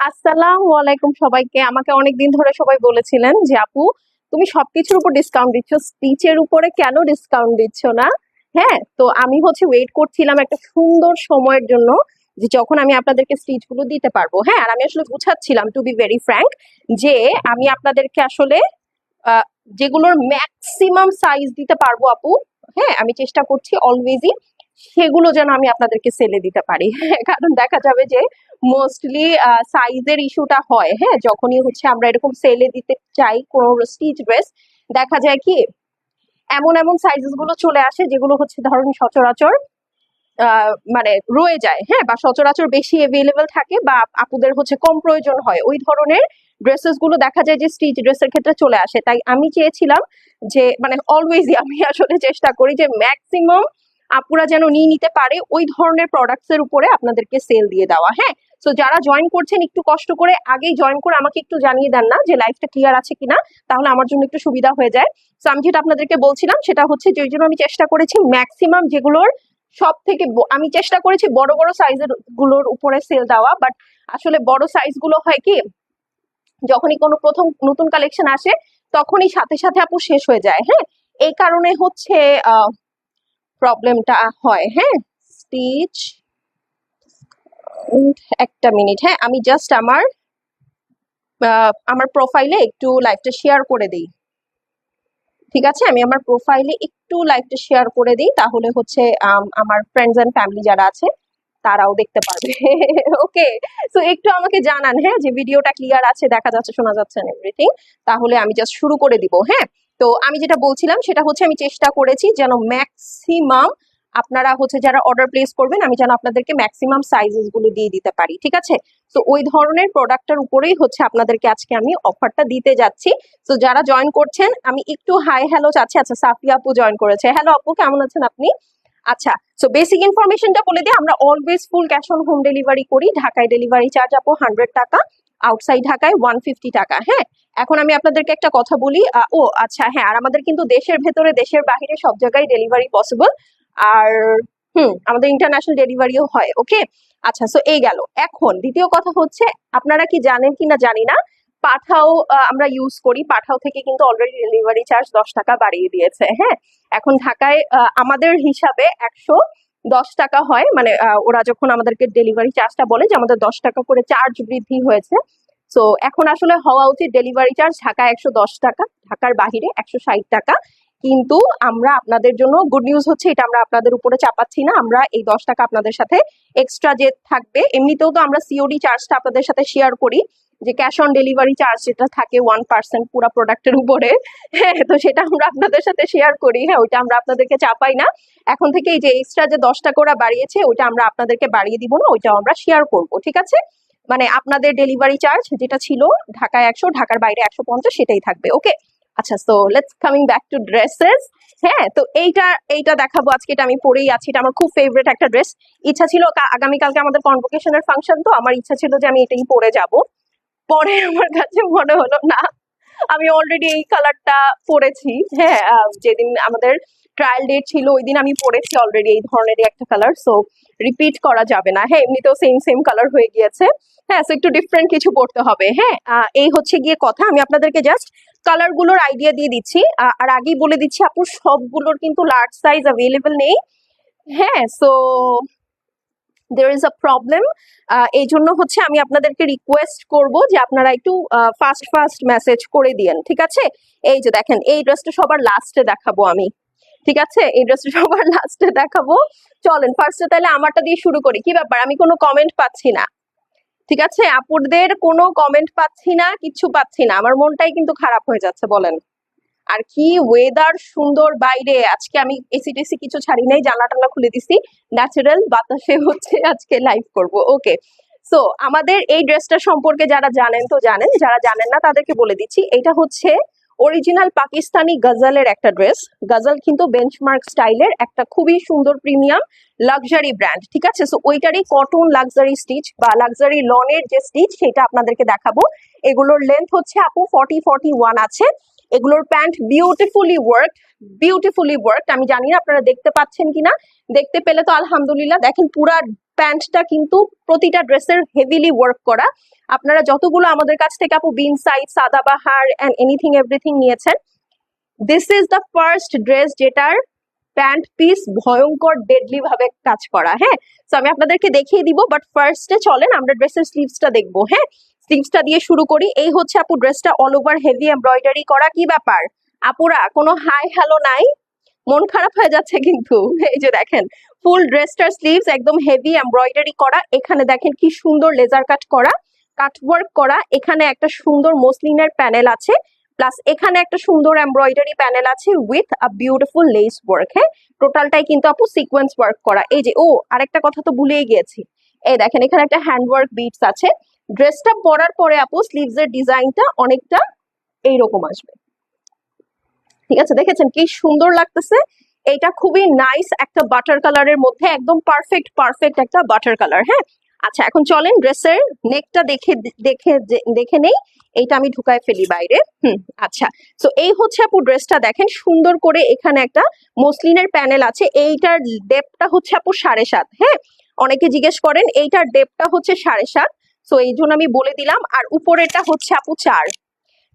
আসসালামু সবাইকে। আমাকে অনেকদিন ধরে সবাই বলেছিলেন যে, আপু, তুমি সবকিছুর উপর ডিসকাউন্ট দিচ্ছ। স্পিচের উপরে কেন ডিসকাউন্ট দিচ্ছ না? হ্যাঁ তো আমি হচ্ছে ওয়েট করছিলাম একটা সুন্দর সময়ের জন্য যে, যখন আমি আপনাদেরকে স্টিচগুলো দিতে পারব। হ্যাঁ আর আমি আসলে গুছাচ্ছিলাম টু বি ভেরি ফ্র্যাঙ্ক যে আমি আপনাদেরকে আসলে যেগুলোর ম্যাক্সিমাম সাইজ দিতে পারব, আপু। হ্যাঁ আমি চেষ্টা করছি অলওয়েজই সেগুলো যেন আমি আপনাদেরকে সেলে দিতে পারি। কারণ দেখা যাবে যে মোস্টলি সাইজের ইস্যুটা হয়। হ্যাঁ যখনই হচ্ছে আমরা এরকম সেলে দিতে চাই কোনো স্টিচ ড্রেস দেখা যায় কি, এমন এমন সাইজেসগুলো চলে আসে যেগুলো হচ্ছে ধরুন সচরাচর মানে রয়ে যায়। হ্যাঁ বা সচরাচর বেশি অ্যাভেলেবেল থাকে বা আপুদের হচ্ছে কম প্রয়োজন হয়। ওই ধরনের ড্রেসেসগুলো দেখা যায় যে স্টিচ ড্রেসের ক্ষেত্রে চলে আসে। তাই আমি চেয়েছিলাম যে মানে অলওয়েজই আমি আসলে চেষ্টা করি যে ম্যাক্সিমাম আপুরা যেন নিয়ে নিতে পারে ওই ধরনের প্রোডাক্টস এর উপরে আপনাদেরকে সেল দিয়ে দেওয়া হ্যাঁ? সো যারা জয়েন করছেন, একটু কষ্ট করে আগেই জয়েন করে আমাকে একটু জানিয়ে দেন না যে লাইফটা ক্লিয়ার আছে কিনা, তাহলে আমার জন্য একটু সুবিধা হয়ে যায়। সো আমি যেটা আপনাদেরকে বলছিলাম, সেটা হচ্ছে যে জন্য আমি চেষ্টা করেছি ম্যাক্সিমাম যেগুলোর সব থেকে আমি চেষ্টা করেছি বড় বড় সাইজেরগুলোর উপরে সেল দেওয়া বাট আসলে বড় সাইজগুলো হয় কি, যখনই কোনো প্রথম নতুন কালেকশন আসে, তখনই সাথে সাথে আপু শেষ হয়ে যায় হ্যাঁ? এই কারণে হচ্ছে প্রবলেমটা হয় হ্যাঁ? স্টিচ একটা মিনিট হ্যাঁ? আমি জাস্ট আমার আমার প্রোফাইলে একটু লাইভটা শেয়ার করে দিই। ঠিক আছে? আমি আমার প্রোফাইলে একটু লাইভটা শেয়ার করে দিই, তাহলে হচ্ছে আমার ফ্রেন্ডস অ্যান্ড ফ্যামিলি যারা আছে, তারাও দেখতে পারবে। ওকে তো একটু আমাকে জানান হ্যাঁ? যে ভিডিওটা ক্লিয়ার আছে, দেখা যাচ্ছে, শোনা যাচ্ছে এভরিথিং তাহলে আমি জাস্ট শুরু করে দিব হ্যাঁ? তো আমি যেটা বলছিলাম, সেটা হচ্ছে আমি চেষ্টা করেছি যেন ম্যাক্সিমাম আপনারা হচ্ছে যারা অর্ডার প্লেস করবেন, আমি যেন আপনাদেরকে ম্যাক্সিমাম সাইজেসগুলো দিয়ে দিতে পারি, ঠিক আছে? তো ওই ধরনের প্রোডাক্টটার উপরেই হচ্ছে আপনাদেরকে আজকে আমি অফারটা দিতে যাচ্ছি। তো যারা জয়েন করছেন, আমি একটু হাই হ্যালো চাচ্ছি। আচ্ছা সাফিয়া আপু জয়েন করেছে। হ্যালো আপু, কেমন আছেন আপনি? আচ্ছা সো বেসিক ইনফরমেশনটা বলে দিই, আমরা always full cash on home delivery করি। ঢাকায় ডেলিভারি চার্জ আপু হান্ড্রেড টাকা। আউটসাইড ঢাকায় ওয়ান ফিফটি টাকা হ্যাঁ? এখন আমি আপনাদেরকে একটা কথা বলি ও আচ্ছা হ্যাঁ আর আমাদের কিন্তু দেশের ভেতরে, দেশের বাইরে সব জায়গায় ডেলিভারি পসিবল আর, হুম, আমাদের ইন্টারন্যাশনাল ডেলিভারিও হয় ওকে আচ্ছা সো এই গেল। এখন দ্বিতীয় কথা হচ্ছে, আপনারা কি জানেন কিনা জানি না, পাঠাও আমরা ইউজ করি, পাঠাও থেকে কিন্তু অলরেডি ডেলিভারি চার্জ দশ টাকা বাড়িয়ে দিয়েছে হ্যাঁ? এখন ঢাকায় আমাদের হিসাবে একশো দশ টাকা হয় মানে ওরা যখন আমাদেরকে ডেলিভারি চার্জটা বলে যে আমাদের দশ টাকা করে চার্জ বৃদ্ধি হয়েছে। তো এখন আসলে হওয়া উচিত ডেলিভারি চার্জ ঢাকায় একশো দশ টাকা, ঢাকার বাহিরে একশো ষাট টাকা। কিন্তু আমরা আপনাদের জন্য গুড নিউজ হচ্ছে, এটা আমরা আপনাদের উপরে চাপাচ্ছি না। আমরা এই দশ টাকা আপনাদের সাথে এক্সট্রা যে থাকবে, এমনিতেও তো আমরা সিওডি চার্জটা আপনাদের সাথে শেয়ার করি। যে ক্যাশ অন ডেলিভারি চার্জ যেটা থাকে ওয়ান পার্সেন্ট পুরো প্রোডাক্টের উপরে হ্যাঁ তো সেটা আমরা আপনাদের সাথে শেয়ার করি। হ্যাঁ ওইটা আমরা আপনাদেরকে চাপাই না। এখন থেকে এই যে এক্সট্রা যে দশটা টাকা ওরা বাড়িয়েছে, ওইটা আমরা আপনাদেরকে বাড়িয়ে দিব না, ওইটাও আমরা শেয়ার করব, ঠিক আছে? মানে আপনাদের ডেলিভারি চার্জ যেটা ছিল ঢাকায় একশো, ঢাকার বাইরে একশো পঞ্চাশ, সেটাই থাকবে ওকে আচ্ছা so let's coming back to dresses হ্যাঁ তো এইটা এইটা দেখাবো, আজকে এটা আমি পরেই আছি, এটা আমার খুব ফেভারিট একটা ড্রেস ইচ্ছা ছিল আগামীকালকে আমাদের কনভোকেশনের ফাংশন তো আমার ইচ্ছা ছিল যে আমি এটাই পরে যাব। পরে আমার কাছে মনে হলো, না, আমি অলরেডি এই কালারটা পরেছি। হ্যাঁ যেদিন আমাদের ট্রায়াল ডেট ছিল, ওই দিন আমি পরেছি অলরেডি এই ধরনেরই একটা কালার সো রিপিট করা যাবে না। হ্যাঁ এমনিতেও সেম সেম কালার হয়ে গিয়েছে। হ্যাঁ সো একটু ডিফারেন্ট কিছু পড়তে হবে। হ্যাঁ এই হচ্ছে গিয়ে কথা। আমি আপনাদেরকে জাস্ট কালারগুলোর আইডিয়া দিয়ে দিচ্ছি। আর আগেই বলে দিচ্ছি, আপু, সবগুলোর কিন্তু লার্জ সাইজ অ্যাভেলেবেল নেই। হ্যাঁ so there is a problem এই জন্য হচ্ছে আমি আপনাদেরকে রিকোয়েস্ট করব যে আপনারা একটু ফাস্ট ফাস্ট মেসেজ করে দিয়েন, ঠিক আছে? এই যে দেখেন, এই ড্রেসটা সবার লাস্টে দেখাবো আমি, ঠিক আছে? এই ড্রেসটা সবার লাস্টে দেখাবো। চলেন ফার্স্টে তাহলে আমারটা দিয়ে শুরু করি। কি ব্যাপার? আমি কোনো কমেন্ট পাচ্ছি না, ঠিক আছে? আপুরদের কোনো কমেন্ট পাচ্ছি না কিচ্ছু পাচ্ছি না। আমার মনটাই কিন্তু খারাপ হয়ে যাচ্ছে, বলেন। আর কি ওয়েদার সুন্দর বাইরে। আজকে আমি এসি টেসি কিছু ছাড়ি নাই, জানলা টানলা খুলে দিছি। ন্যাচারাল বাতাসে হচ্ছে আজকে লাইভ করব। ওকে সো আমাদের এই ড্রেসটা সম্পর্কে যারা জানেন তো জানেন, যারা জানেন না তাদেরকে বলে দিচ্ছি। এটা হচ্ছে অরিজিনাল পাকিস্তানি গজলের একটা ড্রেস গজল কিন্তু বেঞ্চমার্ক স্টাইলের একটা খুবই সুন্দর প্রিমিয়াম লাক্সারি ব্র্যান্ড ঠিক আছে? সো ওইটারই কটন লাক্সারি স্টিচ বা লাক্সারি লনের যে স্টিচ সেটা আপনাদেরকে দেখাবো। এগুলোর লেন্থ হচ্ছে আপু ফর্টি ফর্টি ওয়ান আছে। এগুলোর pant beautifully work beautifully work আমি জানি না আপনারা দেখতে পাচ্ছেন কিনা। দেখতে পেলে তো আলহামদুলিল্লাহ। দেখেন পুরা প্যান্টটা কিন্তু প্রতিটা ড্রেসের হেভিলি ওয়ার্ক করা। আপনারা যতগুলো আমাদের কাছ থেকে আপু Bin Saeed Sadabahar and anything everything নিয়েছেন this is the first dress যেটার প্যান্ট পিস ভয়ঙ্কর ডেডলি ভাবে কাজ করা হ্যাঁ? তো আমি আপনাদেরকে দেখিয়ে দিব বাট ফার্স্টে চলেন, আমরা ড্রেসের স্লিভসটা দেখব হ্যাঁ? স্লিভসটা দিয়ে শুরু করি। এই হচ্ছে আপু ড্রেসটা অল ওভার হেভি এমব্রয়ডারি করা। কি ব্যাপার? আপুরা, কোনো হাই হ্যালো নাই? মন খারাপ হয়ে যাচ্ছে কিন্তু। এই যে দেখেন ফুল ড্রেসটার স্লিভস একদম হেভি এমব্রয়ডারি করা। এখানে দেখেন কি সুন্দর লেজার কাট করা কাটওয়ার্ক করা। এখানে একটা সুন্দর মসলিনের প্যানেল আছে। প্লাস এখানে একটা সুন্দর এমব্রয়ডারি প্যানেল আছে with a beautiful lace work হ্যাঁ? টোটালটাই কিন্তু আপু সিকোয়েন্স ওয়ার্ক করা। এই যে, ও, আরেকটা কথা তো ভুলেই গিয়েছি। এই দেখেন, এখানে একটা হ্যান্ডওয়ার্ক বিটস আছে। ড্রেসটা পরার পরে, আপু স্লিভস এর ডিজাইনটা অনেকটা এইরকম আসবে। ঠিক আছে? দেখেছেন কি সুন্দর লাগতেছে? এটা খুবই নাইস একটা বাটার কালারের মধ্যে, একদম পারফেক্ট পারফেক্ট একটা বাটার কালার হ্যাঁ? আচ্ছা এখন চলেন ড্রেসের নেকটা দেখে দেখে দেখে নেই। এইটা আমি ঢুকায় ফেলি বাইরে। হুম আচ্ছা। তো এই হচ্ছে আপু ড্রেসটা। দেখেন সুন্দর করে এখানে একটা মসলিনের প্যানেল আছে। এইটার ডেপটা হচ্ছে আপু সাড়ে সাত হ্যাঁ? অনেকে জিজ্ঞেস করেন, এইটার ডেপটা হচ্ছে সাড়ে সাত। তো এই জন্য আমি বলে দিলাম। আর উপরেরটা হচ্ছে আপু চার।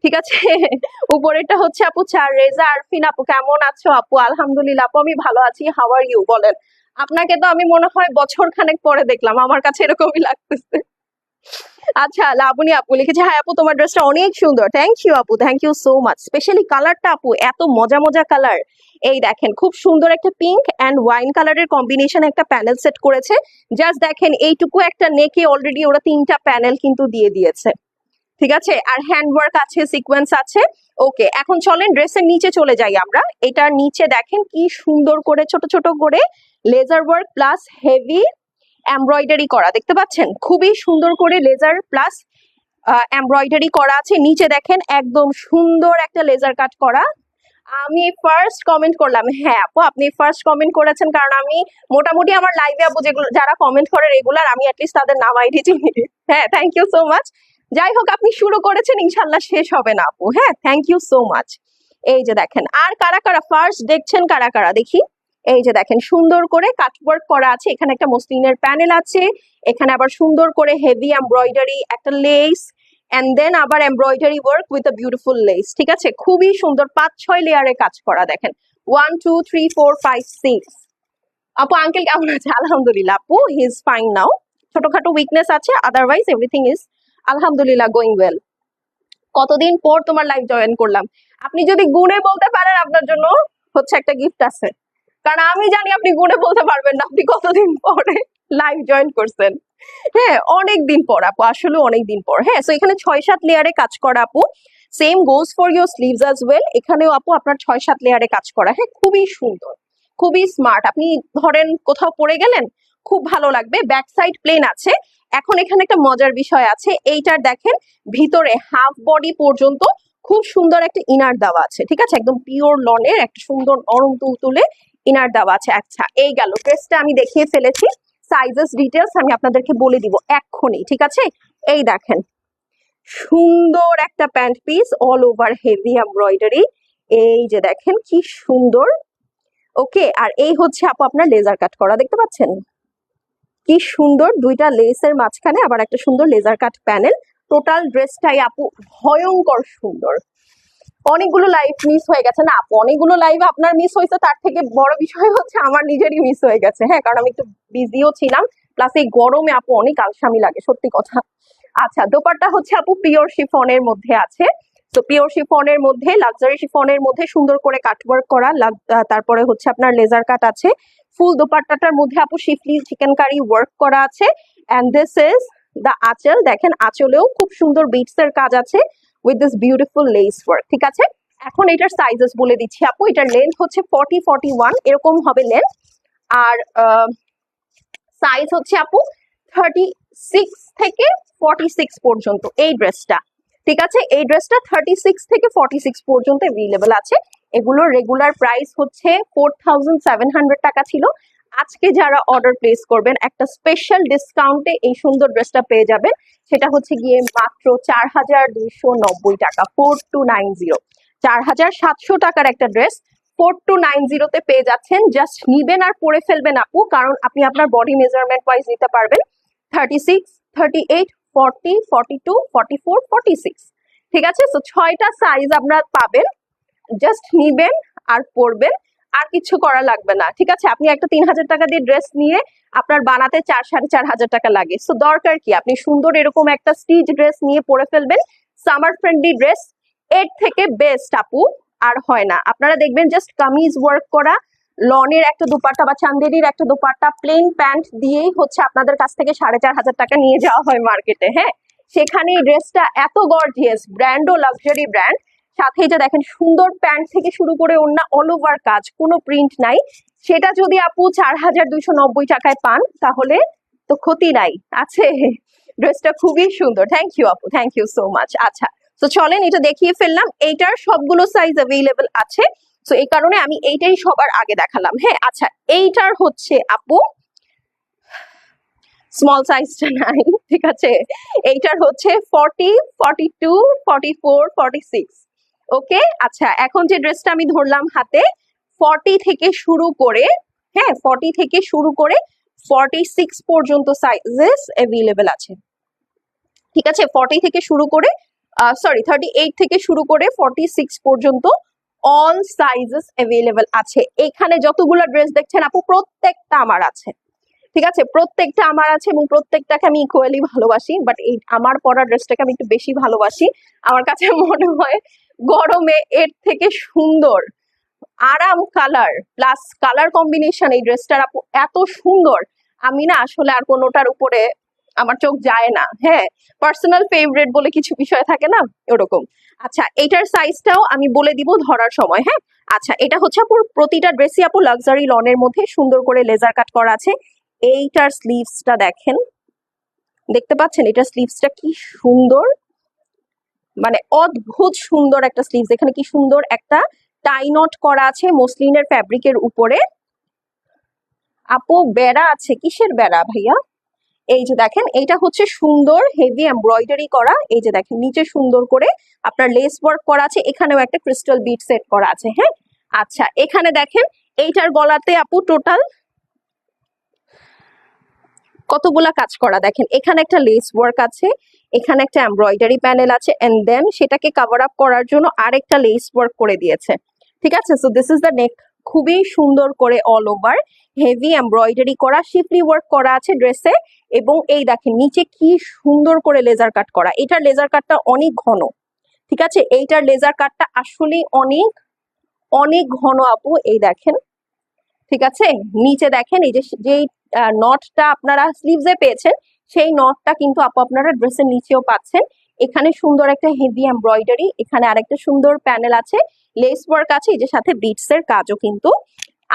ঠিক আছে? উপরেরটা হচ্ছে আপু চার। রেজা, আরফিন আপু, কেমন আছো আপু? আলহামদুলিল্লাহ, আপু, আমি ভালো আছি। হাওয়ার ইউ বলেন। আপনাকে তো আমি মনে হয় বছর খানেক পরে দেখলাম। আমার কাছে এরকমই লাগতেছে। আচ্ছা লাবণী আপু লিখেছে হ্যাঁ আপু, তোমার ড্রেসটা অনেক সুন্দর। থ্যাংক ইউ আপু thank you so much specially কালারটা আপু, এত মজা মজা কালার এই দেখেন, খুব সুন্দর একটা পিঙ্ক অ্যান্ড ওয়াইন কালারের কম্বিনেশন একটা প্যানেল সেট করেছে। জাস্ট দেখেন, এইটুকু একটা নেকে অলরেডি ওরা তিনটা প্যানেল কিন্তু দিয়ে দিয়েছে। ঠিক আছে? আর হ্যান্ডওয়ার্ক আছে সিকোয়েন্স আছে। ওকে এখন চলেন ড্রেসের নিচে চলে যাই আমরা। এটার নিচে দেখেন কি সুন্দর করে, ছোট ছোট করে laser work plus heavy embroidery করা, দেখতে পাচ্ছেন? খুবই সুন্দর করে লেজার প্লাস এমব্রয়ডারি করা আছে। নিচে দেখেন একদম সুন্দর একটা লেজার কাট করা। আমি ফার্স্ট কমেন্ট করলাম হ্যাঁ আপু, আপনি ফার্স্ট কমেন্ট করেছেন কারণ আমি মোটামুটি আমার লাইভে আপু যেগুলো, যারা কমেন্ট করে রেগুলার আমি অ্যাটলিস্ট তাদের নাম আইডি চিনি হ্যাঁ থ্যাংক ইউ সো মাচ যাই হোক, আপনি শুরু করেছেন ইনশাল্লাহ শেষ হবে না আপু। হ্যাঁ থ্যাংক ইউ সো মাচ এই যে দেখেন, আর কারা কারা ফার্স্ট দেখছেন, কারা কারা? দেখি। এই যে দেখেন, সুন্দর করে কাটওয়ার্ক করা আছে। এখানে একটা মসলিনের প্যানেল আছে। এখানে আবার সুন্দর করে হেভি এমব্রয়ডারি একটা লেস এন্ড দেন আবার embroidery work with a beautiful lace ঠিক আছে? খুবই সুন্দর পাঁচ ছয় লেয়ারে কাজ করা, দেখেন। One two three four five six আপু আঙ্কেল কেমন আছে? আলহামদুলিল্লাহ। আপু হি ইজ ফাইন নাও ছোটখাটো উইকনেস আছে আদারওয়াইজ এভরিথিং ইজ আলহামদুলিল্লাহ গোয়িং ওয়েল কতদিন পর তোমার লাইভ জয়েন করলাম। আপনি যদি গুণে বলতে পারেন, আপনার জন্য হচ্ছে একটা গিফট আছে। কারণ আমি জানি আপনি গুণে বলতে পারবেন না, আপনি কতদিন পরে লাইভ জয়েন করছেন। হ্যাঁ অনেক দিন পর আপু, আসলে অনেক দিন পর। হ্যাঁ সো এখানে ছয় সাত লেয়ারে কাজ করা আপু। Same goes for your sleeves as well এখানেও আপু, আপনার ছয় সাত লেয়ারে কাজ করা। হ্যাঁ খুবই সুন্দর, খুবই স্মার্ট আপনি ধরেন কোথাও পড়ে গেলেন, খুব ভালো লাগবে। ব্যাক সাইড প্লেন আছে। এখন এখানে একটা মজার বিষয় আছে। এইটার দেখেন, ভিতরে হাফ বডি পর্যন্ত খুব সুন্দর একটা ইনার দেওয়া আছে। ঠিক আছে? একদম পিওর লনের একটা সুন্দর নরম তুলতুলে ইনার দেওয়া আছে। আচ্ছা এই গেল। ড্রেসটা আমি দেখিয়ে ফেলেছি। সাইজেস ডিটেলস আমি আপনাদেরকে বলে দিব এক্ষুনি, ঠিক আছে? এই দেখেন, সুন্দর একটা pant piece all over heavy embroidery এই যে দেখেন, কি সুন্দর। ওকে, আর এই হচ্ছে আপু আপনার লেজার কাট করা, দেখতে পাচ্ছেন? কি সুন্দর, দুইটা লেসের মাঝখানে আবার একটা সুন্দর লেজার কাট প্যানেল টোটাল ড্রেসটাই আপু ভয়ঙ্কর সুন্দর। অনেকগুলো লাইভ মিস হয়ে গেছে। না, অনেকগুলো লাইভ আপনার মিস হয়েছে, তার থেকে বড় বিষয় হচ্ছে আমার নিজেরই মিস হয়ে গেছে। হ্যাঁ কারণ আমি একটু বিজিও ছিলাম প্লাস এই গরমে আপু অনেক আলসামি লাগে, সত্যি কথা। আচ্ছা দোপারটা হচ্ছে আপু পিওর শিফনের মধ্যে আছে। তো পিওর শিফনের মধ্যে লাক্সারি শিফনের মধ্যে সুন্দর করে কাটওয়ার্ক করা তারপরে হচ্ছে আপনার লেজার কাট আছে। ফুল দোপাট্টাটার মধ্যে আপু শিফলি চিকেন কারি ওয়ার্ক করা আছে। অ্যান্ড দিস ইজ দ্য আঁচল, দেখেন, আঁচলেও খুব সুন্দর বিটস এর কাজ আছে। With this beautiful lace work ঠিক আছে? এখন এটার সাইজেস বলে দিচ্ছি আপু, এটার লেন্থ হচ্ছে ফর্টি ফর্টি ওয়ান এরকম হবে লেন্থ আর সাইজ হচ্ছে আপু থার্টি সিক্স থেকে ফর্টি সিক্স পর্যন্ত এই ড্রেসটা ঠিক আছে? এই ড্রেসটা থার্টি সিক্স থেকে ফর্টি সিক্স পর্যন্ত অ্যাভেলেবেল আছে। এগুলোর রেগুলার প্রাইস হচ্ছে ফোর থাউজেন্ড সেভেন হান্ড্রেড টাকা ছিল। আজকে যারা অর্ডার প্লেস করবেন, একটা স্পেশাল ডিসকাউন্টে এই সুন্দর ড্রেসটা পেয়ে যাবেন। সেটা হচ্ছে গিয়ে মাত্র চার হাজার দুইশো নব্বই টাকা ফোর টু নাইন জিরো চার হাজার সাতশো টাকার একটা ড্রেস ফোর টু নাইন জিরোতে পেয়ে যাচ্ছেন। জাস্ট নিবেন আর পরে ফেলবেন আপু, কারণ আপনি আপনার বডি মেজারমেন্ট ওয়াইজ নিতে পারবেন। Thirty six thirty eight forty forty two forty four forty six ঠিক আছে? তো ছয়টা সাইজ আপনারা পাবেন। জাস্ট নিবেন আর পরবেন। আর কিছু করা লাগবে না। ঠিক আছে? আপনি একটা তিন হাজার টাকা দিয়ে ড্রেস নিয়ে আপনার বানাতে চার, সাড়ে চার হাজার টাকা লাগে। সো দরকার কি? আপনি সুন্দর এরকম একটা স্টিচ ড্রেস নিয়ে পরে ফেলবেন। সামার ফ্রেন্ডলি ড্রেস এর থেকে বেস্ট আপু, আর হয় না। আপনারা দেখবেন জাস্ট কামিজ ওয়ার্ক করা, লনের একটা দুপাট্টা বা চান্দেরির একটা দুপাট্টা প্লেন প্যান্ট দিয়েই হচ্ছে আপনাদের কাছ থেকে সাড়ে চার হাজার টাকা নিয়ে যাওয়া হয় মার্কেটে হ্যাঁ? সেখানে এই ড্রেসটা এত গর্জিয়াস ব্র্যান্ড ও লাক্সারি ব্র্যান্ড সাথে যে দেখেন সুন্দর প্যান্ট থেকে শুরু করে অন্য অল ওভার কাজ, কোনো প্রিন্ট নাই। সেটা যদি আপু চার হাজার দুইশো নব্বই টাকায় পান, তাহলে তো ক্ষতি নাই। আছে। ড্রেসটা খুবই সুন্দর। থ্যাংক ইউ আপু থ্যাংক ইউ সো মাচ আচ্ছা তো চলেন এটা দেখিয়ে ফেললাম। এইটার সবগুলো সাইজ অ্যাভেলেবেল আছে। তো এই কারণে আমি এইটাই সবার আগে দেখালাম। হ্যাঁ আচ্ছা এইটার হচ্ছে আপু স্মল সাইজটা নাই, ঠিক আছে? এইটার হচ্ছে forty forty two forty four forty six okay আচ্ছা এখন যে ড্রেসটা আমি ধরলাম হাতে ফর্টি থেকে শুরু করে হ্যাঁ ফর্টি থেকে শুরু করে ফর্টি সিক্স পর্যন্ত সাইজেস অ্যাভেলেবেল আছে। ঠিক আছে? ফর্টি থেকে শুরু করে সরি থার্টি এইট থেকে শুরু করে ফর্টি সিক্স পর্যন্ত অল সাইজেস অ্যাভেলেবেল আছে। এখানে যতগুলো ড্রেস দেখছেন আপু, প্রত্যেকটা আমার আছে। ঠিক আছে? প্রত্যেকটা আমার আছে এবং প্রত্যেকটাকে আমি ইকুয়ালি ভালোবাসি বাট এই আমার পরা ড্রেসটাকে আমি একটু বেশি ভালোবাসি। আমার কাছে মনে হয় গরমে এর থেকে সুন্দর। আরাম কালার প্লাস কালার কম্বিনেশন এই ড্রেসটার এত সুন্দর। আমি না আসলে আর কোনোটার উপরে আমার চোখ যায় না। হ্যাঁ পার্সোনাল ফেভারেট বলে কিছু বিষয় থাকে না? ওরকম। আচ্ছা এটার সাইজটাও আমি বলে দিব ধরার সময় হ্যাঁ? আচ্ছা এটা হচ্ছে আপুর প্রতিটা ড্রেসই আপু লাক্সারি লনের মধ্যে সুন্দর করে লেজার কাট করা আছে। এইটার স্লিভসটা দেখেন। দেখতে পাচ্ছেন? এটার স্লিভসটা কি সুন্দর। মানে অদ্ভুত সুন্দর একটা স্লিভস এখানে কি সুন্দর একটা টাই নট করা আছে মসলিনের ফ্যাব্রিকের উপরে। আপু, বেড়া আছে, কিসের বেড়া ভাইয়া? এই যে দেখেন, এইটা হচ্ছে সুন্দর হেভি এমব্রয়ডারি করা। এই যে দেখেন, নিচে সুন্দর করে আপনার লেস ওয়ার্ক করা আছে, এখানেও একটা ক্রিস্টাল বিট সেট করা আছে হ্যাঁ? আচ্ছা এখানে দেখেন, এইটার গলাতে আপু টোটাল কতগুলা কাজ করা? দেখেন, এখানে একটা লেস ওয়ার্ক আছে এখানে একটা এমব্রয়ডারি প্যানেল আছে এন্ড দেন সেটাকে কাভার আপ করার জন্য আরেকটা লেস ওয়ার্ক করে দিয়েছে। ঠিক আছে? So this is the neck খুবই সুন্দর করে অল ওভার হেভি এমব্রয়ডারি করা শিফলি ওয়ার্ক করা আছে ড্রেসে এবং এই দেখেন, নিচে কি সুন্দর করে লেজার কাট করা। এটার লেজার কাটটা অনেক ঘন। ঠিক আছে? এইটার লেজার কাটটা আসলে অনেক অনেক ঘন আপু, এই দেখেন। ঠিক আছে? নিচে দেখেন, এই যে, যেই নটটা আপনারা স্লিভসে পেয়েছেন সেই নটটা কিন্তু আপু আপনারা ড্রেসের নিচেও পাচ্ছেন। এখানে সুন্দর একটা হেভি এমব্রয়ডারি এখানে আরেকটা সুন্দর প্যানেল আছে। লেস ওয়ার্ক আছে যে সাথে বিটস এর কাজও কিন্তু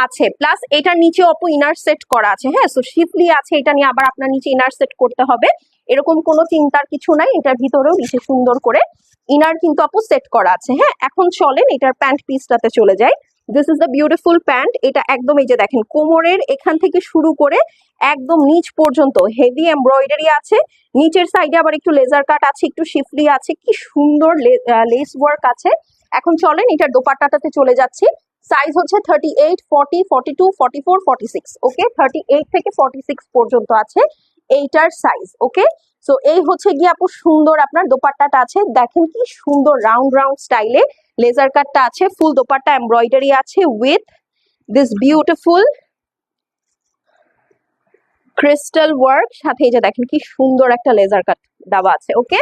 আছে। প্লাস এটার নিচে অপু ইনার সেট করা আছে হ্যাঁ? সো শিফলি আছে, এটা নিয়ে আবার আপনার নিচে ইনার সেট করতে হবে। এরকম কোনো চিন্তার কিছু নাই, এটার ভিতরেও নিচে সুন্দর করে ইনার কিন্তু আপু সেট করা আছে হ্যাঁ? এখন চলেন, এটার প্যান্ট পিসটাতে চলে যাই। This is the beautiful pant এটা একদম এই যে দেখেন, কোমরের এখান থেকে শুরু করে একদম নিচ পর্যন্ত হেভি এমব্রয়ডারি আছে। নিচের সাইডে আবার একটু লেজার কাট আছে, একটু শিফলি আছে। কি সুন্দর লেস ওয়ার্ক আছে। এখন চলেন, এটার দোপাট্টাটাতে চলে যাচ্ছি। সাইজ হচ্ছে thirty eight forty forty two forty four forty six okay thirty eight থেকে ফর্টি সিক্স পর্যন্ত আছে এইটার সাইজ ওকে সো এই হচ্ছে গিয়ে আপু সুন্দর আপনার দোপাট্টাটা আছে। দেখেন কি সুন্দর রাউন্ড রাউন্ড স্টাইলে লেজার কাটটা আছে ফুল দোপাট্টা এমব্রয়ডারি আছে with this beautiful crystal work সাথে এই যে দেখেন কি সুন্দর একটা লেজার কাট দেওয়া আছে ওকে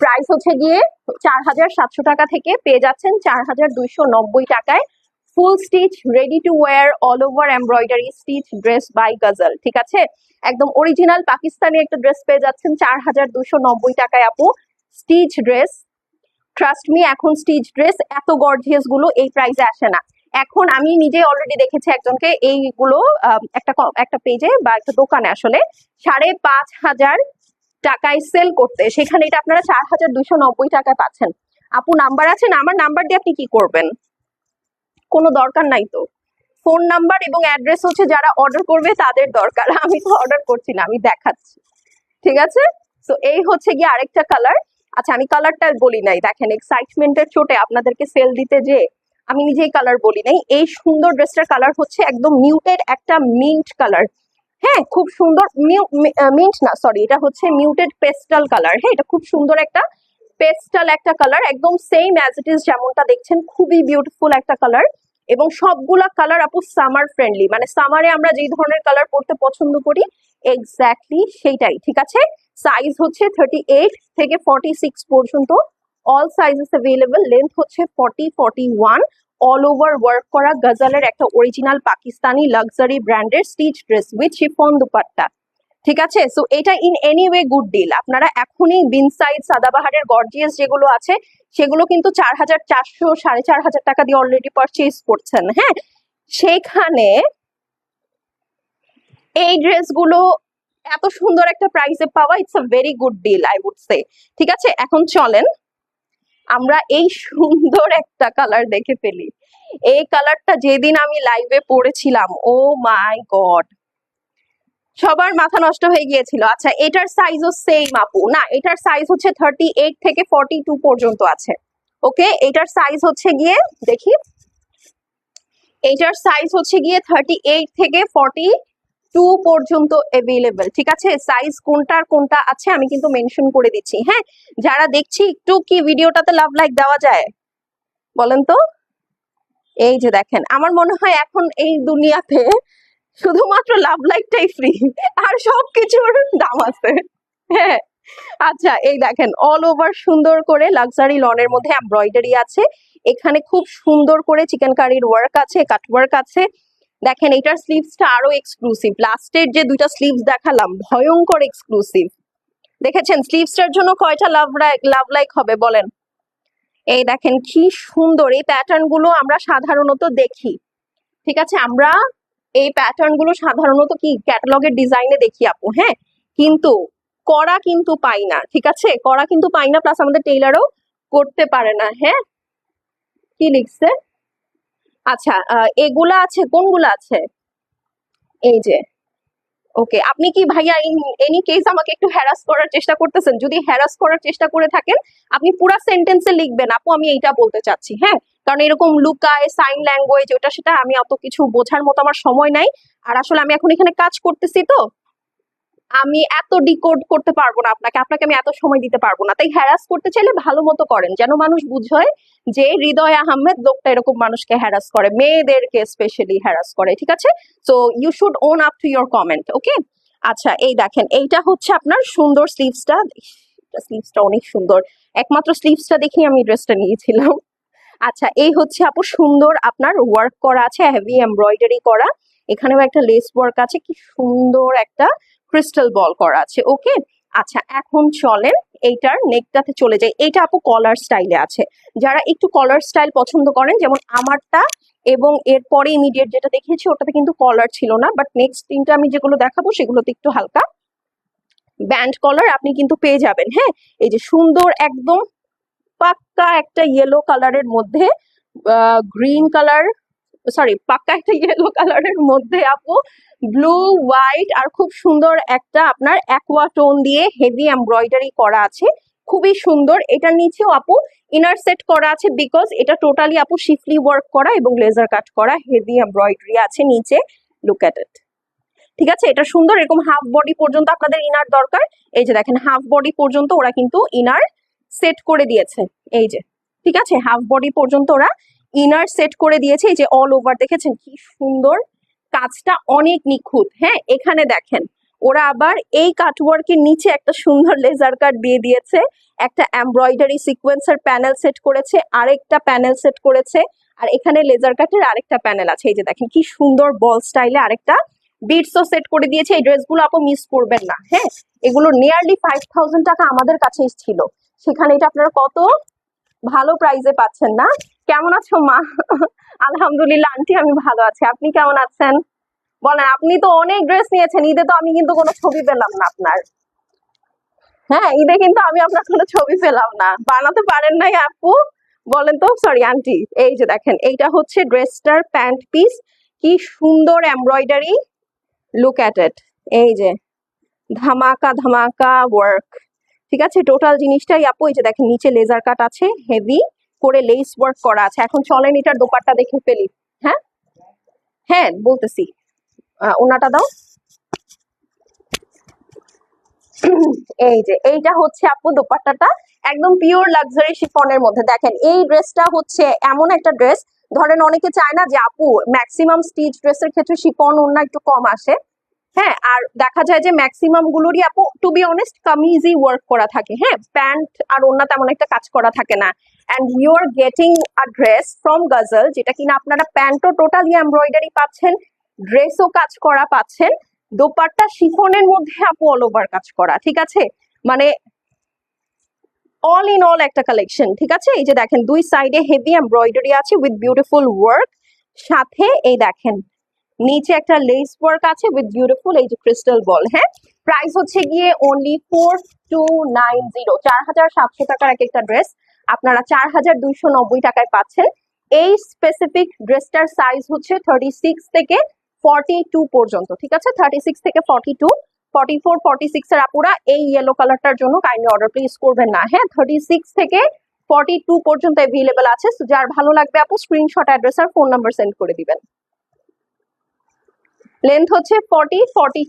প্রাইস হচ্ছে গিয়ে চার হাজার সাতশো টাকা থেকে পেয়ে যাচ্ছেন চার হাজার দুইশো নব্বই টাকায়। Full stitch ready to wear all over embroidery stitch dress by Ghazal ঠিক আছে? একদম অরিজিনাল পাকিস্তানি একটা ড্রেস পেয়ে যাচ্ছেন চার হাজার নব্বই টাকায় আপু। স্টিচ ড্রেস ট্রাস্ট মি এখন স্টিচ ড্রেস এত গর্জিয়াসগুলো এই প্রাইসে আসে না। এখন আমি নিজে অলরেডি দেখেছি একজনকে, এইগুলো একটা একটা পেজে বা একটা দোকানে আসলে সাড়ে পাঁচ হাজার টাকায় সেল করতে। সেখানে এটা আপনারা চার হাজার দুশো নব্বই টাকায় পাচ্ছেন। আপু নাম্বার আছে না? আমার নাম্বার দিয়ে আপনি কি করবেন? কোনো দরকার নাই তো। ফোন নাম্বার এবং অ্যাড্রেস হচ্ছে যারা অর্ডার করবে, তাদের দরকার। আমি তো অর্ডার করছি না, আমি দেখাচ্ছি। ঠিক আছে? তো এই হচ্ছে গিয়ে আরেকটা কালার আচ্ছা আমি কালারটা বলি নাই। দেখেন এক্সাইটমেন্টের চোটে আপনাদেরকে সেল দিতে যে আমি নিজেই কালার বলি নাই। এই সুন্দর ড্রেসটার কালার হচ্ছে একদম মিউটেড একটা মিন্ট কালার হ্যাঁ খুব সুন্দর মিন্ট না সরি এটা হচ্ছে মিউটেড পেস্টাল কালার হ্যাঁ এটা খুব সুন্দর একটা পেস্টাল একটা কালার একদম সেম অ্যাজ ইট ইজ যেমনটা দেখছেন, খুবই বিউটিফুল একটা কালার এবং সবগুলা কালার আপু সামার ফ্রেন্ডলি মানে সামারে আমরা যেই ধরনের কালার পরতে পছন্দ করি এক্স্যাক্টলি সেইটাই, ঠিক আছে? সাইজ হচ্ছে থার্টি এইট থেকে ফর্টি সিক্স পর্যন্ত। অল সাইজেস অ্যাভেলেবল লেন্থ হচ্ছে forty forty one all over work করা গজালের একটা অরিজিনাল পাকিস্তানি লাক্সারি ব্র্যান্ডের stitch dress with chiffon dupatta. ঠিক আছে? সো এটা in any way good deal আপনারা এখনই বিন সাইজ সাদাবাহারের গর্জিয়াস যেগুলো আছে, সেগুলো কিন্তু চার হাজার চারশো, সাড়ে চার হাজার টাকা দিয়ে অলরেডি পারচেজ করছেন হ্যাঁ? সেখানে এই ড্রেসগুলো এত সুন্দর একটা প্রাইসে পাওয়া it's a very good deal I would say ঠিক আছে? এখন চলেন, আমরা এই সুন্দর একটা কালার দেখে ফেলি। এই কালারটা যেদিন আমি লাইভে পড়েছিলাম ও মাই গড সবার মাথা নষ্ট হয়ে গিয়েছিল। আচ্ছা এটার সাইজও সেম আপু। না, এটার সাইজ হচ্ছে থার্টি এইট থেকে ফর্টি টু পর্যন্ত আছে। ওকে? এটার সাইজ হচ্ছে গিয়ে, দেখি। এটার সাইজ হচ্ছে গিয়ে থার্টি এইট থেকে ফর্টি টু পর্যন্ত অ্যাভেলেবল ঠিক আছে? সাইজ কোনটার কোনটা আছে আমি কিন্তু মেনশন করে দিচ্ছি হ্যাঁ? যারা দেখছি, একটু কি ভিডিওটাতে লাভ লাইক দেওয়া যায়? বলেন তো? এই যে দেখেন, আমার মনে হয় এখন এই দুনিয়াতে শুধুমাত্র লাভ লাইকটাই ফ্রি আর সব কিছুর দাম আছে হ্যাঁ? আচ্ছা এই দেখেন অল ওভার সুন্দর করে লাক্সারি লনের মধ্যে এমব্রয়ডারি আছে, এখানে খুব সুন্দর করে চিকেন কারির ওয়ার্ক আছে কাট ওয়ার্ক আছে দেখেন, এটার স্লিভসটা আরও এক্সক্লুসিভ লাস্টের যে দুইটা স্লিভস দেখালাম, ভয়ঙ্কর এক্সক্লুসিভ দেখেছেন? স্লিভসটার জন্য কয়টা লাভ লাভ লাইক হবে বলেন? এই দেখেন, কি সুন্দর। এই প্যাটার্নগুলো আমরা সাধারণত দেখি। ঠিক আছে? আমরা এই প্যাটার্নগুলো সাধারণত কি ক্যাটালগের ডিজাইনে দেখি আপু হ্যাঁ? কিন্তু করা কিন্তু পাই না, ঠিক আছে? করা কিন্তু পাই না প্লাস আমাদের টেইলারও করতে পারে না হ্যাঁ? কি লিখছে? আচ্ছা এগুলা আছে, কোনগুলা আছে? এই যে, ওকে, আপনি কি ভাইয়া এনি কেস আমাকে একটু হ্যারাস করার চেষ্টা করতেছেন? যদি হ্যারাস করার চেষ্টা করে থাকেন, আপনি পুরো সেন্টেন্সে লিখবেন, আপু, আমি এইটা বলতে চাচ্ছি হ্যাঁ? কারণ এরকম লুকায় সাইন ল্যাঙ্গুয়েজ ওটা সেটা আমি অত কিছু বোঝার মতো আমার সময় নাই। আর আসলে আমি এখন এখানে কাজ করতেছি তো আমি এত ডিকোড করতে পারব না আপনাকে আপনাকে আমি এত সময় দিতে পারব না। তাই হ্যারাস করতে চাইলে ভালো মতো করেন। যেন মানুষ বুঝয় যে হৃদয় আহমেদ লোকটা এরকম মানুষকে হ্যারাস করে, মেয়েদেরকে স্পেশালি হ্যারাস করে, ঠিক আছে? So you should own up to your comment okay আচ্ছা এই দেখেন, এইটা হচ্ছে আপনার সুন্দর স্লিভসটা স্লিভসটা অনেক সুন্দর। একমাত্র স্লিভসটা দেখেই আমি ড্রেসটা নিয়েছিলাম। আচ্ছা এই হচ্ছে আপু, সুন্দর আপনার ওয়ার্ক করা আছে হেভি এমব্রয়ডারি করা। এখানেও একটা লেস ওয়ার্ক আছে, কি সুন্দর একটা ক্রিস্টাল বল করা আছে ওকে আচ্ছা এখন চলেন এইটার নেকটাতে চলে যাই। এইটা আপু কলার স্টাইলে আছে। যারা একটু কলার স্টাইল পছন্দ করেন, যেমন আমারটা এবং এরপরে ইমিডিয়েট যেটা দেখিয়েছি, ওটাতে কিন্তু কলার ছিল না। বাট নেক্সট তিনটা আমি যেগুলো দেখাবো, সেগুলোতে একটু হালকা ব্যান্ড কলার আপনি কিন্তু পেয়ে যাবেন হ্যাঁ? এই যে সুন্দর একদম পাক্কা একটা ইয়েলো কালারের মধ্যে গ্রিন কালার সরি পাক্কা একটা ইয়েলো কালারের মধ্যে আপু ব্লু হোয়াইট আর খুব সুন্দর একটা আপনার অ্যাকোয়া টোন দিয়ে হেভি এমব্রয়ডারি করা আছে। খুবই সুন্দর। এটার নিচেও আপু ইনার সেট করা আছে বিকজ এটা টোটালি আপু শিফলি ওয়ার্ক করা এবং লেজার কাট করা হেভি এমব্রয়ডারি আছে নিচে। লুক এট ইট ঠিক আছে? এটা সুন্দর। এরকম হাফ বডি পর্যন্ত আপনাদের ইনার দরকার। এই যে দেখেন হাফ বডি পর্যন্ত ওরা কিন্তু ইনার সেট করে দিয়েছে। এই যে, ঠিক আছে? হাফ বডি পর্যন্ত ওরা ইনার সেট করে দিয়েছে, এই যে অল ওভার দেখেছেন কি সুন্দর? কাজটা অনেক নিখুঁত হ্যাঁ? এখানে দেখেন, ওরা আবার এই কাটওয়ার্কের নিচে একটা সুন্দর লেজার কাট দিয়ে দিয়েছে, একটা এমব্রয়ডারি সিকোয়েন্সার প্যানেল সেট করেছে, আরেকটা প্যানেল সেট করেছে, আর এখানে লেজার কাটের আরেকটা প্যানেল আছে, এই যে দেখেন কি সুন্দর বল স্টাইলে আরেকটা বিটসও সেট করে দিয়েছে, এই ড্রেসগুলো আপু মিস করবেন না হ্যাঁ? এগুলো নিয়ারলি ফাইভ টাকা আমাদের কাছেই ছিল, সেখানে এটা আপনারা কত? ভালো প্রাইজে পাচ্ছেন না? কেমন আছো মা? আলহামদুলিল্লাহ, আন্টি আমি ভালো আছি। আপনি কেমন আছেন? বলেন, আপনি তো অনেক ড্রেস নিয়েছেন, ঈদে তো আমি কিন্তু কোনো ছবি পেলাম না আপনার। হ্যাঁ ঈদে কিন্তু আমি আপনার কোনো ছবি পেলাম না। বানাতে পারেন নাই আপু। বলেন তো সরি আন্টি, এই যে দেখেন, এইটা হচ্ছে ড্রেসটার প্যান্ট পিস। কি সুন্দর এমব্রয়ডারি লুক অ্যাট ইট এই যে, ধামাকা ধামাকা ওয়ার্ক ঠিক আছে টোটাল জিনিসটাই আপু, এই যে দেখেন, নিচে লেজার কাট আছে হেভি করে লেস ওয়ার্ক করা আছে। এখন চলেন এটার দোপাট্টা দেখে ফেলি। হ্যাঁ? হ্যাঁ বলতেছি। ওনাটা দাও। এই যে, এইটা হচ্ছে আপু দোপাট্টাটা। একদম পিওর লাক্সারি শিফনের মধ্যে। দেখেন, এই ড্রেসটা হচ্ছে এমন একটা ড্রেস ধরেন, অনেকে চায় না যে, আপু ম্যাক্সিমাম স্টিচ ড্রেসের ক্ষেত্রে শিফন ওনা একটু কম আসে। হ্যাঁ আর দেখা যায় যে ম্যাক্সিমাম গুলোরই আপু টু বি অনেস্ট কামিজই ওয়ার্ক করা থাকে। হ্যাঁ প্যান্ট আর ওনা তেমন একটা কাজ করা থাকে না। And you are getting a dress from Ghazal যেটা কিনা আপনারা প্যান্টও টোটালি এমব্রয়ডারি পাচ্ছেন ড্রেসও কাজ করা পাচ্ছেন, দোপাট্টা শিফনের মধ্যে আপু অল ওভার কাজ করা, ঠিক আছে? মানে অল ইন অল একটা কালেকশন ঠিক আছে? এই যে দেখেন, দুই সাইডে হেভি এমব্রয়ডারি আছে উইথ বিউটিফুল ওয়ার্ক সাথে এই দেখেন নিচে একটা লেস ওয়ার্ক আছে উইথ বিউটিফুল এই যে ক্রিস্টাল বল হ্যাঁ? প্রাইস হচ্ছে গিয়ে only four two nine zero চার হাজার সাতশো টাকার এক একটা ড্রেস আপনারা চার হাজার দুইশো নব্বই টাকায় পাচ্ছেন। এই স্পেসিফিক ড্রেসটার সাইজ হচ্ছে থার্টি সিক্স থেকে ফর্টি টু পর্যন্ত, ঠিক আছে? থার্টি সিক্স থেকে forty two forty four forty six এর আপুরা এই ইয়েলো কালারটার জন্য কাইন্ডলি অর্ডার প্লেস করবেন না হ্যাঁ? থার্টি সিক্স থেকে ফর্টি টু পর্যন্ত অ্যাভেলেবেল আছে। যার ভালো লাগবে আপু স্ক্রিনশট অ্যাড্রেস আর ফোন নাম্বার সেন্ড করে দিবেন। লেন্থ হচ্ছে forty forty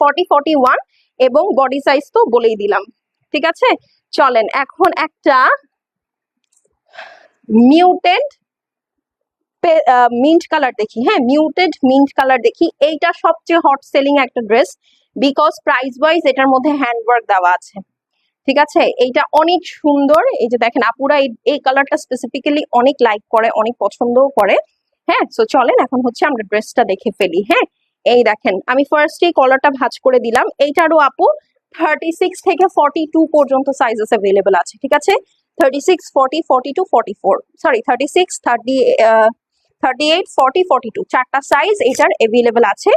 forty forty one এবং বডি সাইজ তো বলেই দিলাম। ঠিক আছে? চলেন, এখন একটা মিউটেড মিন্ট কালার দেখি। হ্যাঁ মিউটেড মিন্ট কালার দেখি। এইটা সবচেয়ে হট সেলিং একটা ড্রেস বিকজ প্রাইস ওয়াইজ এটার মধ্যে হ্যান্ডওয়ার্ক দেওয়া আছে। ঠিক আছে? এইটা অনেক সুন্দর। এই যে দেখেন, আপুরা এই- এই কালারটা স্পেসিফিক্যালি অনেক লাইক করে, অনেক পছন্দও করে। হ্যাঁ সো চলেন, এখন হচ্ছে আমরা ড্রেসটা দেখে ফেলি। হ্যাঁ এই দেখেন, আমি ফার্স্টে কলারটা ভাজ করে দিলাম। এইটারও আপু থার্টি সিক্স থেকে ফর্টি টু পর্যন্ত সাইজেস অ্যাভেলেবেল আছে, ঠিক আছে? Thirty six forty forty two forty four sorry thirty six thirty thirty eight forty forty two চারটা সাইজ এটার অ্যাভেলেবেল আছে।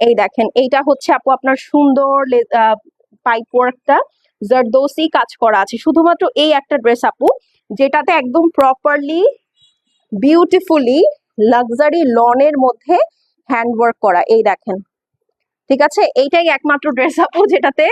এই দেখেন, এইটা হচ্ছে আপু আপনার সুন্দর পাইপ ওয়ার্কটা জারদোসি কাজ করা আছে। শুধুমাত্র এই একটা ড্রেস আপু, যেটাতে একদম প্রপারলি বিউটিফুলি লাক্সারি লনের মধ্যে হ্যান্ডওয়ার্ক করা, এই দেখেন। ঠিক আছে? এইটাই একমাত্র ড্রেস আপু যেটাতে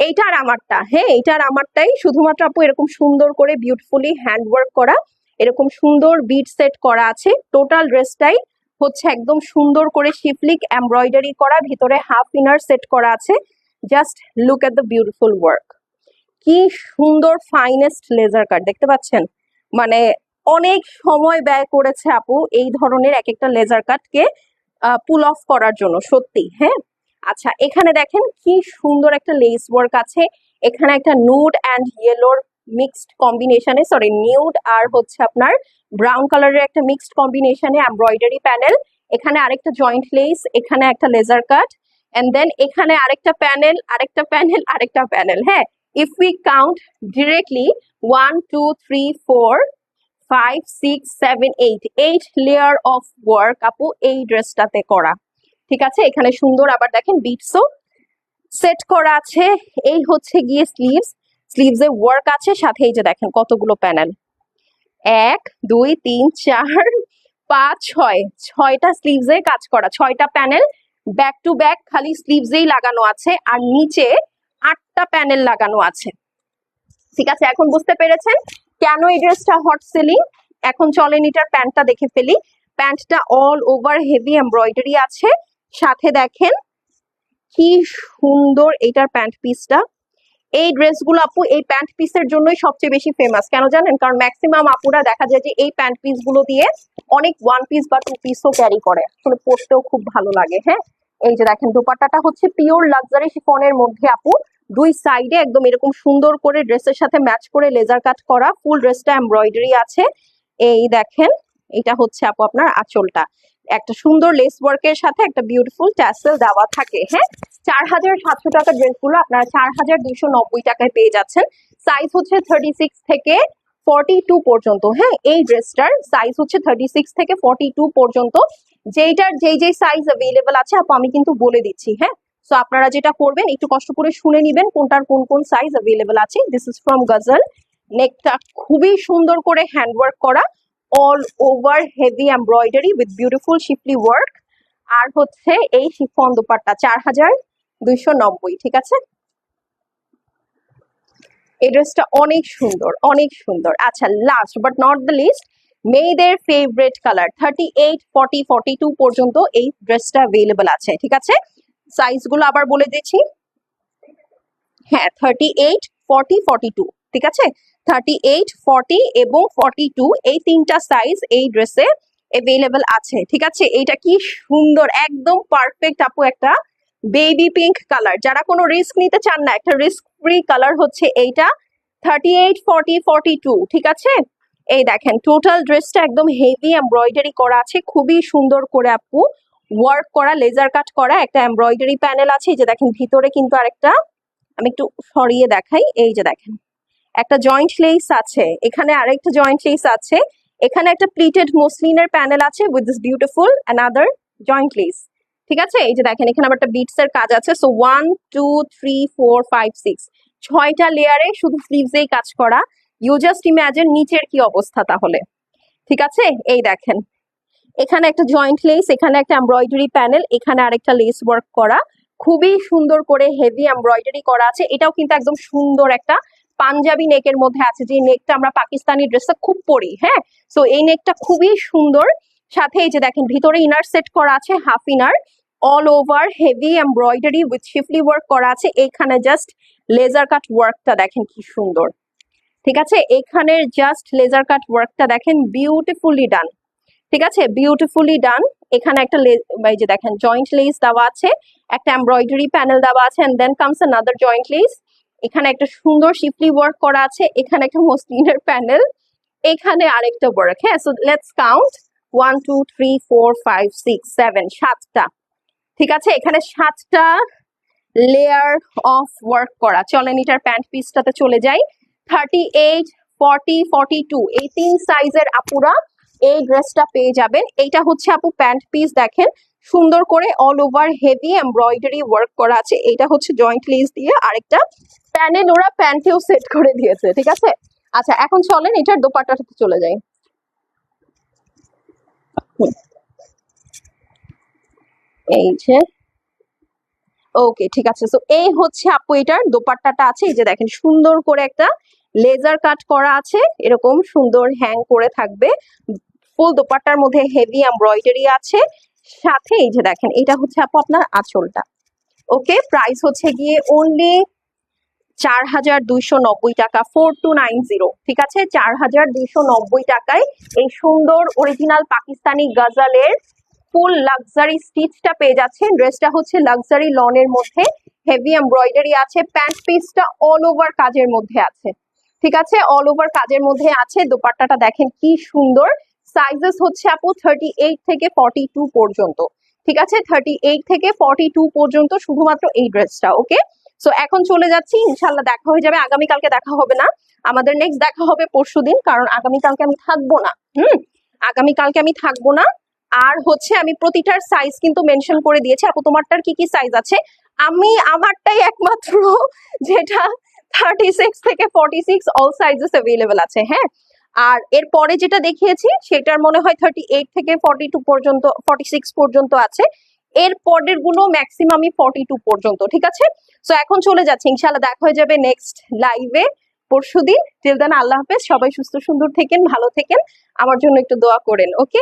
এইটার আমারটা। হ্যাঁ এইটার আমারটাই। শুধুমাত্র আপু এরকম সুন্দর করে বিউটিফুলি হ্যান্ডওয়ার্ক করা, এরকম সুন্দর বিট সেট করা আছে। টোটাল ড্রেসটাই হচ্ছে একদম সুন্দর করে শিফলিক এমব্রয়ডারি করা, ভিতরে হাফ ইনার সেট করা আছে। Just look at the beautiful work কি সুন্দর ফাইনেস্ট লেজার কাট দেখতে পাচ্ছেন? মানে অনেক সময় ব্যয় করেছে আপু এই ধরনের এক একটা লেজার কাটকে পুল অফ করার জন্য, সত্যি হ্যাঁ? আচ্ছা এখানে দেখেন কি সুন্দর একটা লেস ওয়ার্ক আছে। এখানে একটা নুড অ্যান্ড ইয়েলোর মিক্সড কম্বিনেশনে সরি নিউড আর হচ্ছে আপনার ব্রাউন কালারের একটা মিক্সড কম্বিনেশনে এমব্রয়ডারি প্যানেল এখানে আরেকটা জয়েন্ট লেস এখানে একটা লেজার কাট এন্ড দেন এখানে আরেকটা প্যানেল আরেকটা প্যানেল আরেকটা প্যানেল হ্যাঁ? If we count directly one two three four five six seven eight eight layer of work আপু এই ড্রেসটাতে করা। ঠিক আছে? এখানে সুন্দর আবার দেখেন বিটসও সেট করা আছে। এই হচ্ছে গিয়ে স্লিভস স্লিভস এ ওয়ার্ক আছে, সাথে এই যে দেখেন কতগুলো প্যানেল এক, দুই, তিন, চার, পাঁচ, ছয়। ছয়টা স্লিভস এ কাজ করা। ছয়টা প্যানেল ব্যাক টু ব্যাক খালি স্লিভস এই লাগানো আছে আর নিচে আটটা প্যানেল লাগানো আছে। ঠিক আছে? এখন বুঝতে পেরেছেন? কেন এই ড্রেসটা হট সেলিং এখন চলেন এটার প্যান্টটা দেখে ফেলি। প্যান্টটা অল ওভার হেভি এমব্রয়ডারি আছে। সাথে দেখেন কি সুন্দর এটার প্যান্ট পিসটা এই ড্রেসগুলো আপু, এই প্যান্ট পিসের জন্যই সবচেয়ে বেশি ফেমাস কেন জানেন? কারণ ম্যাক্সিমাম আপুরা দেখা যায় যে এই প্যান্ট পিসগুলো দিয়ে অনেক ওয়ান পিস বা টু পিসও ক্যারি করে। আসলে পরতেও খুব ভালো লাগে হ্যাঁ? এই যে দেখেন, দোপাট্টাটা হচ্ছে পিওর লাক্সারি শিফনের মধ্যে আপু। দুই সাইডে একদম এরকম সুন্দর করে ড্রেসের সাথে ম্যাচ করে লেজার কাট করা ফুল ড্রেসটা এমব্রয়ডারি আছে। এই দেখেন, এটা হচ্ছে আপু আপনার আঁচলটা। একটা সুন্দর লেস ওয়ার্কের সাথে একটা বিউটিফুল ট্যাসেল দেওয়া থাকে হ্যাঁ? চার হাজার সাতশো টাকার ড্রেসগুলো আপনারা চার হাজার দুইশো নব্বই টাকায় পেয়ে যাচ্ছেন। সাইজ হচ্ছে থার্টি সিক্স থেকে ফর্টি টু পর্যন্ত হ্যাঁ? এই ড্রেসটার সাইজ হচ্ছে থার্টি সিক্স থেকে ফর্টি টু পর্যন্ত। যেইটার যেই যেই সাইজ অ্যাভেলেবেল আছে, আপু আমি কিন্তু বলে দিচ্ছি হ্যাঁ? সো আপনারা যেটা করবেন, একটু কষ্ট করে শুনে নিবেন কোনটার কোন কোন সাইজ অ্যাভেলেবেল আছে। দিস ইজ ফ্রম গজল নেকটা খুবই সুন্দর করে হ্যান্ডওয়ার্ক করা all over heavy embroidery with beautiful schiffli work আর হচ্ছে এই শিফন দোপাট্টা চার হাজার দুইশো নব্বই, ঠিক আছে? এই ড্রেসটা অনেক সুন্দর অনেক সুন্দর। আচ্ছা last but not the least মেয়েদের favourite colour thirty eight forty forty two পর্যন্ত এই ড্রেসটা অ্যাভেলেবল আছে, ঠিক আছে? সাইজগুলো আবার বলে দিচ্ছি। হ্যাঁ thirty eight forty forty two ঠিক আছে? থার্টি এইট ফর্টি এবং ফর্টি টু এই তিনটা সাইজ এই ড্রেসে অ্যাভেলেবল আছে, ঠিক আছে? এইটা কি সুন্দর, একদম পারফেক্ট আপু একটা বেবি পিঙ্ক কালার যারা কোনো রিস্ক নিতে চান না, একটা রিস্ক ফ্রি কালার হচ্ছে এইটা। Thirty eight forty forty two ঠিক আছে? এই দেখেন টোটাল ড্রেসটা একদম হেভি এমব্রয়ডারি করা আছে, খুবই সুন্দর করে আপু। ওয়ার্ক করা লেজার কাট করা, একটা এমব্রয়ডারি প্যানেল আছে, এই যে দেখেন ভিতরে কিন্তু আরেকটা, আমি একটু সরিয়ে দেখাই, এই যে দেখেন, একটা জয়েন্ট লেস আছে, এখানে আরেকটা জয়েন্ট লেস আছে, এখানে একটা প্লিটেড মসলিনের প্যানেল আছে with this beautiful another joint lace ঠিক আছে? এই যে দেখেন, এখানে আবার একটা বিটস এর কাজ আছে so one two three four five six ছয়টা লেয়ারে শুধু স্লিভসেই কাজ করা ইউ জাস্ট ইম্যাজিন নিচের কি অবস্থা তাহলে, ঠিক আছে? এই দেখেন এখানে একটা জয়েন্ট লেস এখানে একটা এমব্রয়ডারি প্যানেল এখানে আরেকটা লেস ওয়ার্ক করা। খুবই সুন্দর করে হেভি এমব্রয়ডারি করা আছে। এটাও কিন্তু একদম সুন্দর একটা পাঞ্জাবি নেকের মধ্যে আছে। যে নেকটা আমরা পাকিস্তানি ড্রেসটা খুব পরি হ্যাঁ? সো এই নেকটা খুবই সুন্দর। সাথে এই যে দেখেন, ভিতরে ইনার সেট করা আছে half inner all over heavy embroidery with schiffli work করা আছে। এখানে জাস্ট লেজার কাট ওয়ার্কটা দেখেন কি সুন্দর। ঠিক আছে? এখানের জাস্ট লেজার কাট ওয়ার্কটা দেখেন বিউটিফুলি ডান ঠিক আছে? বিউটিফুলি ডান এখানে একটা এই যে দেখেন জয়েন্ট লেস দেওয়া আছে, একটা এমব্রয়ডারি প্যানেল দেওয়া আছে and then comes another joint lace এখানে একটা সুন্দর শিফলি ওয়ার্ক করা আছে, এখানে একটা মসলিনের প্যানেল এখানে আরেকটা ওয়ার্ক হ্যাঁ? So let's count one two three four five six seven সাতটা। ঠিক আছে? এখানে সাতটা লেয়ার অফ ওয়ার্ক করা। চলেন এটার প্যান্ট পিসটাতে চলে যাই। Thirty eight forty forty two এই তিন সাইজের আপুরা এই ড্রেসটা পেয়ে যাবেন। এইটা হচ্ছে আপু প্যান্ট পিস, দেখেন। সুন্দর করে all over heavy embroidery work করা আছে। এইটা হচ্ছে জয়েন্ট লেস দিয়ে আরেকটা। প্যানেল ওরা প্যান্টেও সেট করে দিয়েছে, ঠিক আছে? আচ্ছা এখন চলেন, এটার দোপাট্টাটাতে চলে যাই। এই যে। ওকে ঠিক আছে। তো এই হচ্ছে আপু এটার দোপাট্টাটা আছে। এই যে দেখেন, সুন্দর করে একটা লেজার কাট করা আছে। এরকম সুন্দর হ্যাং করে থাকবে। ফুল দোপাট্টার মধ্যে হেভি এমব্রয়ডারি আছে। সাথে এই যে দেখেন, এটা হচ্ছে আপু আপনার আঁচলটা। ওকে প্রাইস হচ্ছে গিয়ে অনলি চার হাজার দুইশো নব্বই টাকা ফোর টু নাইন জিরো ঠিক আছে? চার হাজার দুইশো নব্বই টাকায় এই সুন্দর অরিজিনাল পাকিস্তানি গজালের ফুল লাক্সারি স্টিচটা পেয়ে যাচ্ছেন। ড্রেসটা হচ্ছে লাক্সারি লনের মধ্যে হেভি এমব্রয়ডারি আছে। প্যান্ট পিসটা অল ওভার কাজের মধ্যে আছে। ঠিক আছে? অল ওভার কাজের মধ্যে আছে। দোপাট্টাটা দেখেন কি সুন্দর। সাইজেস হচ্ছে আপু থার্টি থেকে ফর্টি পর্যন্ত, ঠিক আছে? থার্টি থেকে ফর্টি পর্যন্ত শুধুমাত্র এই ড্রেসটা ওকে সো এখন চলে যাচ্ছি ইনশাল্লাহ দেখা হয়ে যাবে, আগামীকালকে দেখা হবে না, আমাদের নেক্সট দেখা হবে পরশু দিন, কারণ আগামীকালকে আমি থাকব না, হুম? আগামীকালকে আমি থাকব না, আর হচ্ছে আমি প্রতিটার সাইজ কিন্তু মেনশন করে দিয়েছি, আপু তোমারটার কি কি সাইজ আছে? আমি আমারটাই একমাত্র, যেটা থার্টি সিক্স থেকে forty six all sizes available আছে হ্যাঁ? আর এর পরে যেটা দেখিয়েছি, সেটার মনে হয় থার্টি এইট থেকে ফর্টি টু পর্যন্ত ফর্টি সিক্স পর্যন্ত আছে। এর পরেরগুলো ম্যাক্সিমামই ফর্টি টু পর্যন্ত, ঠিক আছে? সো এখন চলে যাচ্ছে। ইনশাল্লাহ দেখা হয়ে যাবে নেক্সট লাইভে পরশু দিন টিল দেন আল্লাহ হাফেজ। সবাই সুস্থ, সুন্দর থেকেন, ভালো থেকেন। আমার জন্য একটু দোয়া করেন ওকে